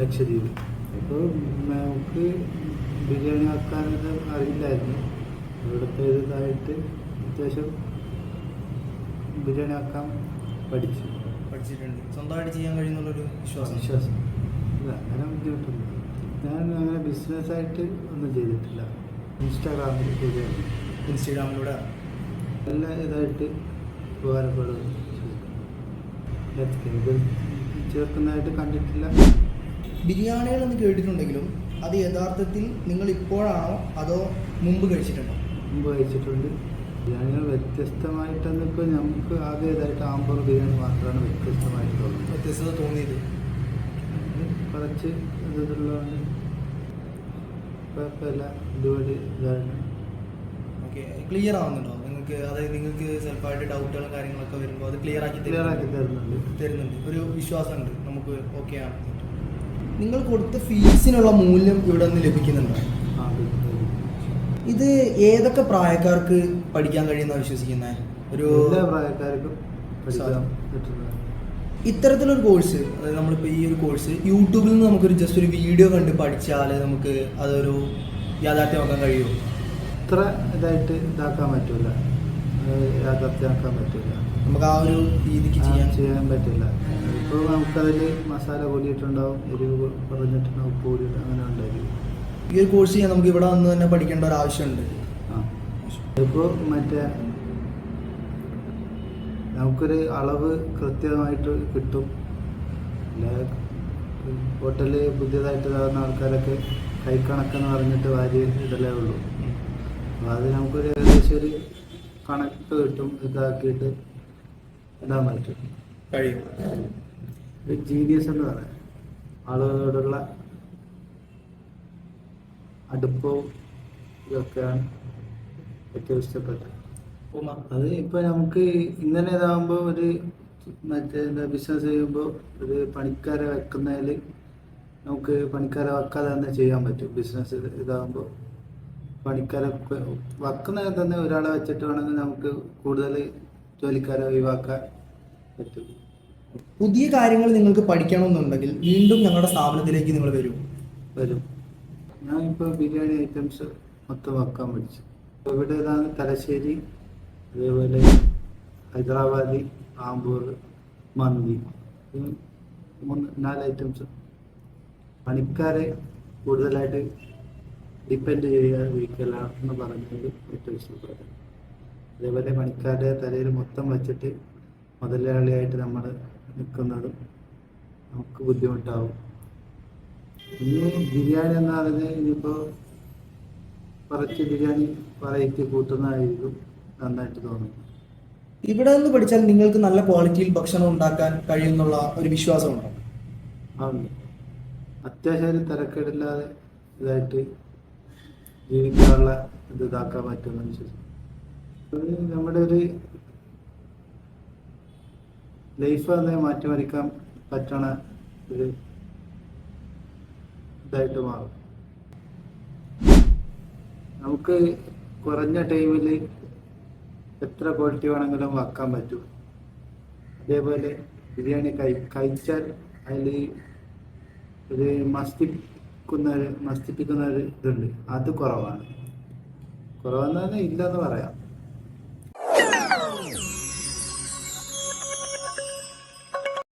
ലക്ഷദ്വീപ് ഇപ്പോൾ നമുക്ക് ബിരിയാണി ആക്കാനത് അറിയില്ലായിരുന്നു. ഇവിടുത്തെ ഇതായിട്ട് അത്യാവശ്യം ബിരിയാണി ആക്കാൻ പഠിച്ചു. പഠിച്ചിട്ടുണ്ട്. സ്വന്തമായിട്ട് ചെയ്യാൻ കഴിയുന്നുള്ളൊരു വിശ്വാസം. വിശ്വാസം. ഇല്ല അങ്ങനെ ബുദ്ധിമുട്ടില്ല ഞാൻ അങ്ങനെ ബിസിനസ്സായിട്ട് ഒന്നും ചെയ്തിട്ടില്ല. ഇൻസ്റ്റാഗ്രാമിൽ ചെയ്തതാണ് ഇൻസ്റ്റാഗ്രാമിലൂടെ? നല്ല ഇതായിട്ട് ഉപകാരപ്പെടുന്നു ചേർക്കുന്നതായിട്ട് കണ്ടിട്ടില്ല. ബിരിയാണികൾ എന്ന് കേട്ടിട്ടുണ്ടെങ്കിലും അത് യഥാർത്ഥത്തിൽ നിങ്ങൾ ഇപ്പോഴാണോ അതോ മുമ്പ് കഴിച്ചിട്ടുണ്ടോ? മുമ്പ് കഴിച്ചിട്ടുണ്ട്. ബിരിയാണികൾ വ്യത്യസ്തമായിട്ടെന്ന് ഇപ്പോൾ നമുക്ക് ആകെ ഇതായിട്ട് ആമ്പൂർ ബിരിയാണി മാത്രമാണ് വ്യത്യസ്തമായിട്ട് തോന്നുന്നത് വ്യത്യസ്തത തോന്നിയത്. കുറച്ച് ഇതുള്ളതുകൊണ്ട് കുഴപ്പമില്ല. ഇതുപോലെ ഇതാണ്. ഓക്കെ. ക്ലിയർ ആവുന്നുണ്ടോ? നിങ്ങൾക്ക് അതായത് നിങ്ങൾക്ക് സെൽഫായിട്ട് ഡൗട്ടുകളും കാര്യങ്ങളൊക്കെ വരുമ്പോൾ അത് ക്ലിയർ ആക്കി ക്ലിയർ ആക്കി തരുന്നുണ്ട്. തരുന്നുണ്ട്. ഒരു വിശ്വാസമുണ്ട്. നമുക്ക് ഓക്കെ ആണ്. നിങ്ങൾ കൊടുത്ത ഫീസിനുള്ള മൂല്യം ഇവിടെ നിന്ന് ലഭിക്കുന്നുണ്ടോ? ഇത് ഏതൊക്കെ പ്രായക്കാർക്ക് പഠിക്കാൻ കഴിയുന്ന വിശ്വസിക്കുന്നത് ഒരു പ്രായക്കാർക്കും ഇത്തരത്തിലൊരു കോഴ്സ് അതായത് നമ്മളിപ്പോൾ ഈ ഒരു കോഴ്സ് യൂട്യൂബിൽ നിന്ന് നമുക്കൊരു ജസ്റ്റ് ഒരു വീഡിയോ കണ്ട് പഠിച്ചാൽ നമുക്ക് അതൊരു യാഥാർത്ഥ്യമാക്കാൻ കഴിയുമോ ഇത്ര ഇതായിട്ട് ഇതാക്കാൻ പറ്റൂല. അത് യാഥാർത്ഥ്യമാക്കാൻ പറ്റില്ല. നമുക്ക് ആ ഒരു രീതിക്ക് ചെയ്യാൻ ചെയ്യാൻ പറ്റില്ല. ഇപ്പോൾ നമുക്കതിൽ മസാല കൂടിയിട്ടുണ്ടാവും എരിവ് കുറഞ്ഞിട്ടുണ്ടാവും ഉപ്പ് കൂടിയിട്ട് അങ്ങനെ ഉണ്ടായിരിക്കും ഈ ഒരു കോഴ്സ് ചെയ്യാൻ നമുക്ക് ഇവിടെ വന്ന് തന്നെ പഠിക്കേണ്ട ഒരു ആവശ്യമുണ്ട്. ആ. ഇപ്പോൾ മറ്റേ നമുക്കൊരു അളവ് കൃത്യമായിട്ട് കിട്ടും. ഹോട്ടലിൽ പുതിയതായിട്ട് ഇതാകുന്ന ആൾക്കാരൊക്കെ കൈക്കണക്കെന്ന് പറഞ്ഞിട്ട് വാരി ഇതല്ലേ ഉള്ളൂ. അപ്പോൾ അത് നമുക്കൊരു ഏകദേശം ഒരു കണക്ക് കിട്ടും ഇതാക്കിയിട്ട് എന്താ പറ്റും കഴിയും. ജീനിയസ് എന്ന് പറയാം. ആളുകളോടുള്ള അടുപ്പവും ഇതൊക്കെയാണ് ഏറ്റവും ഇഷ്ടപ്പെട്ടത്. അത് ഇപ്പൊ നമുക്ക് ഇങ്ങനെ ഇതാകുമ്പോ ഒരു മറ്റേ എന്താ ബിസിനസ് ചെയ്യുമ്പോൾ ഒരു പണിക്കാരെ വെക്കുന്നതിൽ നമുക്ക് പണിക്കാരെ വെക്കാതെ തന്നെ ചെയ്യാൻ പറ്റും. ബിസിനസ് ഇതാകുമ്പോൾ പണിക്കാരെ വക്കുന്ന തന്നെ ഒരാളെ വെച്ചിട്ട് വേണമെങ്കിൽ നമുക്ക് കൂടുതൽ ജോലിക്കാരെ ഒഴിവാക്കാൻ പറ്റും. പുതിയ കാര്യങ്ങൾ നിങ്ങൾക്ക് പഠിക്കണമെന്നുണ്ടെങ്കിൽ വീണ്ടും ഞങ്ങളുടെ സ്ഥാപനത്തിലേക്ക് നിങ്ങൾ വരും. വരും. ഞാൻ ഇപ്പോൾ ബിരിയാണി ഐറ്റംസ് മൊത്തം വെക്കാൻ പഠിച്ചു. ഇവിടെ ഇതാണ് തലശ്ശേരി അതേപോലെ ഹൈദരാബാദി ആമ്പൂർ മന്തി. മൂന്ന് നാല് ഐറ്റംസ് പണിക്കാരെ കൂടുതലായിട്ട് ഡിപ്പെൻഡ് ചെയ്യാതിരിക്കല എന്ന് പറഞ്ഞത് ഏറ്റവും ഇഷ്ടപ്പെട്ടത് അതേപോലെ പണിക്കാരുടെ തലയിൽ മൊത്തം വച്ചിട്ട് മുതലാളിയായിട്ട് നമ്മൾ നിൽക്കുന്നതും നമുക്ക് ബുദ്ധിമുട്ടാവും. ഇനി ബിരിയാണി എന്ന് പറഞ്ഞാൽ ഇനിയിപ്പോൾ കുറച്ച് ബിരിയാണി വെറൈറ്റി കൂട്ടുന്നതായിരിക്കും നന്നായിട്ട് തോന്നുന്നു ഇവിടെ നിന്ന് പഠിച്ചാൽ നിങ്ങൾക്ക് നല്ല ക്വാളിറ്റിയിൽ ഭക്ഷണം ഉണ്ടാക്കാൻ കഴിയുന്നുള്ള ഒരു വിശ്വാസമുണ്ടോ? അത്യാവശ്യം തിരക്കേടില്ലാതെ ഇതായിട്ട് ജീവിക്കാനുള്ള ഇത് ഇതാക്കാൻ പറ്റുമെന്ന് വിശ്വസിക്കും അത് നമ്മുടെ ഒരു ലൈഫ് തന്നെ മാറ്റിമറിക്കാൻ പറ്റണ ഒരു ഇതായിട്ട് മാറും. നമുക്ക് കുറഞ്ഞ ടൈമിൽ എത്ര ക്വാളിറ്റി വേണമെങ്കിലും വെക്കാൻ പറ്റും. അതേപോലെ ബിരിയാണി കഴി കഴിച്ചാൽ അതിൽ ഒരു മസ്തിക്കുന്ന ഒരു മസ്തിപ്പിക്കുന്ന ഒരു ഇതുണ്ട്. അത് കുറവാണ്. കുറവെന്ന് പറഞ്ഞാൽ ഇല്ലെന്ന് പറയാം.